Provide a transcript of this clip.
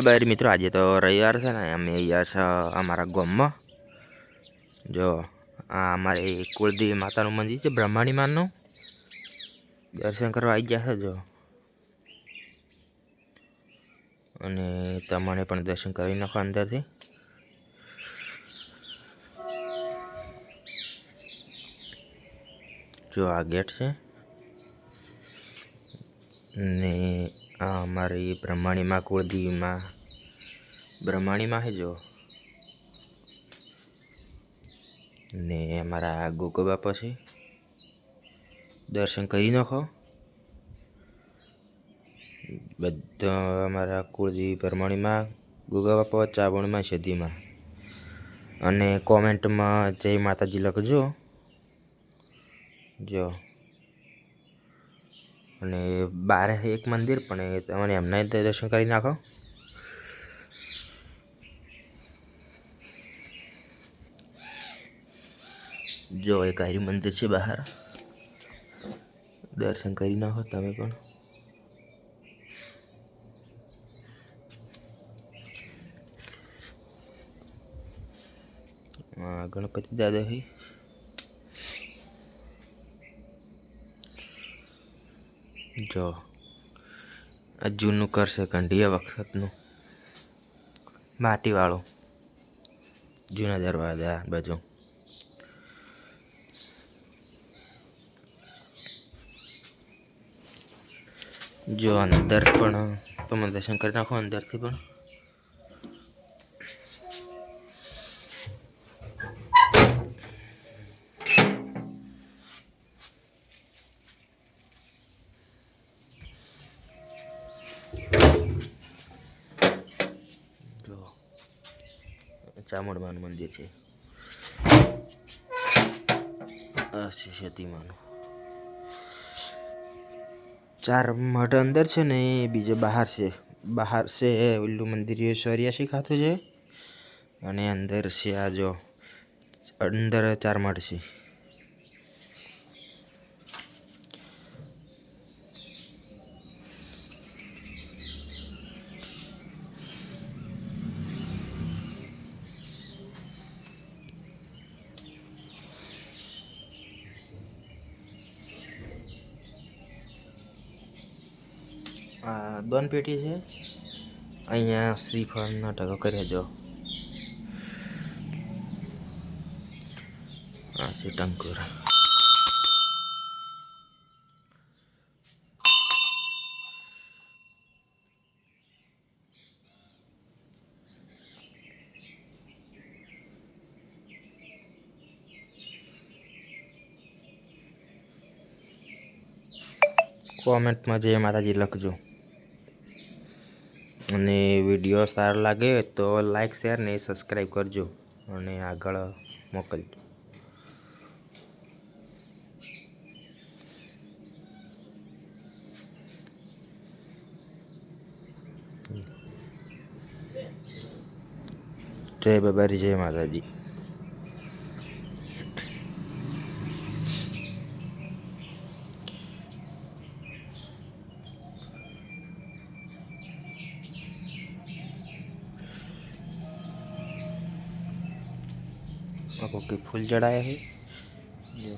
બાર મિત્રો, આજે તો રવિવાર છે ને, અમે અહીંયા છે અમારા ગામમાં. જો, આ અમારે કુળદેવી માતાનું મંદિર છે, બ્રહ્માણી માનું દર્શન કરવા આવી ગયા છે, જો. અને તમને પણ દર્શન કરી નાખો અંદરથી. જો, આ ગેટ છે. ને આ અમારી બ્રહ્માણીમાં કુળદીમાં બ્રહ્માણીમાં છે જો. ને અમારા ગોકો બાપા છે. દર્શન કરી નાખો. બધા અમારા કુળદેવી બ્રહ્માણીમાં, ગોગા બાપા ચાવણમાં સદીમાં અને કોમેન્ટમાં જય માતાજી લખજો. જો. અને બહાર એક મંદિર, પણ એ તમને એમના દર્શન કરી નાખો. જો, એક આર્યું મંદિર છે બહાર. દર્શન કરી નાખો તમે પણ. ગણપતિ દાદા છે જો, આ જૂનું કરશે કંઢિયા વખતનું. માટીવાળું. જૂના દરવાજા બાજુ. જો અંદર પણ, તમે દર્શન કરી નાખો અંદરથી પણ. ચામુંડમાનું મંદિર છે. આ છે સતીમાનું ચાર મઠ અંદર છે ને, એ બીજો બહાર છે. બહાર છે ઓલું મંદિર સૌર્યાસી ખાતું છે. અને અંદર છે આ જો, અંદર ચાર મઠ છે. આ દોન પેટી છે. અહીંયા શ્રીફળના ટકો કર્યા જો. આ છે ટંકુર. કોમેન્ટમાં જય માતાજી લખજો. અને વીડિયો સારો લાગે તો લાઈક શેર ને સબસ્ક્રાઈબ કરજો. અને આગળ મોકલજો. જય બાબારી જય માતાજી. આ કોઈ ફૂલ ચડાયા છે જો